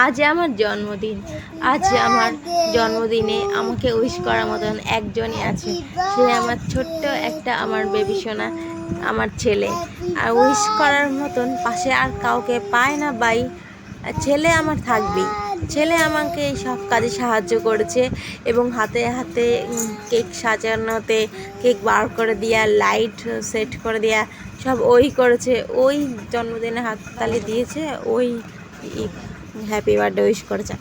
আজ আমার জন্মদিন। আজ আমার জন্মদিনে আমাকে উইশ করার মতন একজনই আছে। সে আমার ছোট্ট একটা আমার বেবি সোনা, আমার ছেলে। আর উইশ করার মতন পাশে আর কাউকে পায় না বাই ছেলে আমার থাকবেই। ছেলে আমাকে এই সব কাজে সাহায্য করেছে এবং হাতে হাতে কেক সাজানোতে, কেক বার করে দেওয়া লাইট সেট করে দেওয়া সব ওই করেছে। ওই জন্মদিনে হাততালি দিয়েছে, ওই হ্যাপি বার্থডে উইশ করেছে।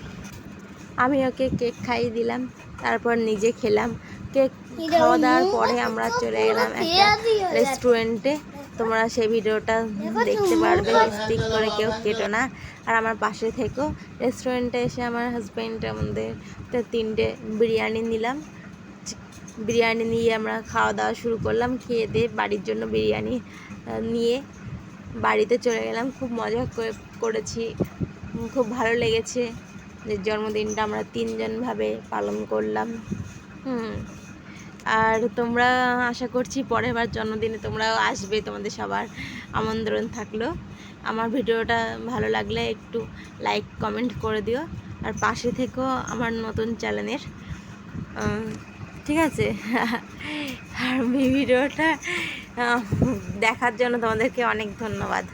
আমি ওকে কেক খাইয়ে দিলাম, তারপর নিজে খেলাম। কেক খাওয়া দাওয়ার পরে আমরা চলে গেলাম একটা রেস্টুরেন্টে তোমরা সেই ভিডিওটা দেখতে পারবে স্টিক করে কেউ কেটো না। আর আমার পাশে থেকেও রেস্টুরেন্টে এসে আমার হাজব্যান্ড আমাদের তিনটে বিরিয়ানি নিলাম। বিরিয়ানি নিয়ে আমরা খাওয়া দাওয়া শুরু করলাম, খেয়ে দিয়ে বাড়ির জন্য বিরিয়ানি নিয়ে বাড়িতে চলে গেলাম। খুব মজা করে- করেছি। খুব ভালো লেগেছে যে জন্মদিনটা আমরা তিনজনভাবে পালন করলাম। হুম। আর তোমরা আশা করছি পরের বার জন্মদিনে তোমরাও আসবে, তোমাদের সবার আমন্ত্রণ থাকল। আমার ভিডিওটা ভালো লাগলে একটু লাইক, কমেন্ট করে দিও। আর পাশে থেকেও আমার নতুন চ্যানেলের। ঠিক আছে? আর ভিডিওটা দেখার জন্য তোমাদেরকে অনেক ধন্যবাদ।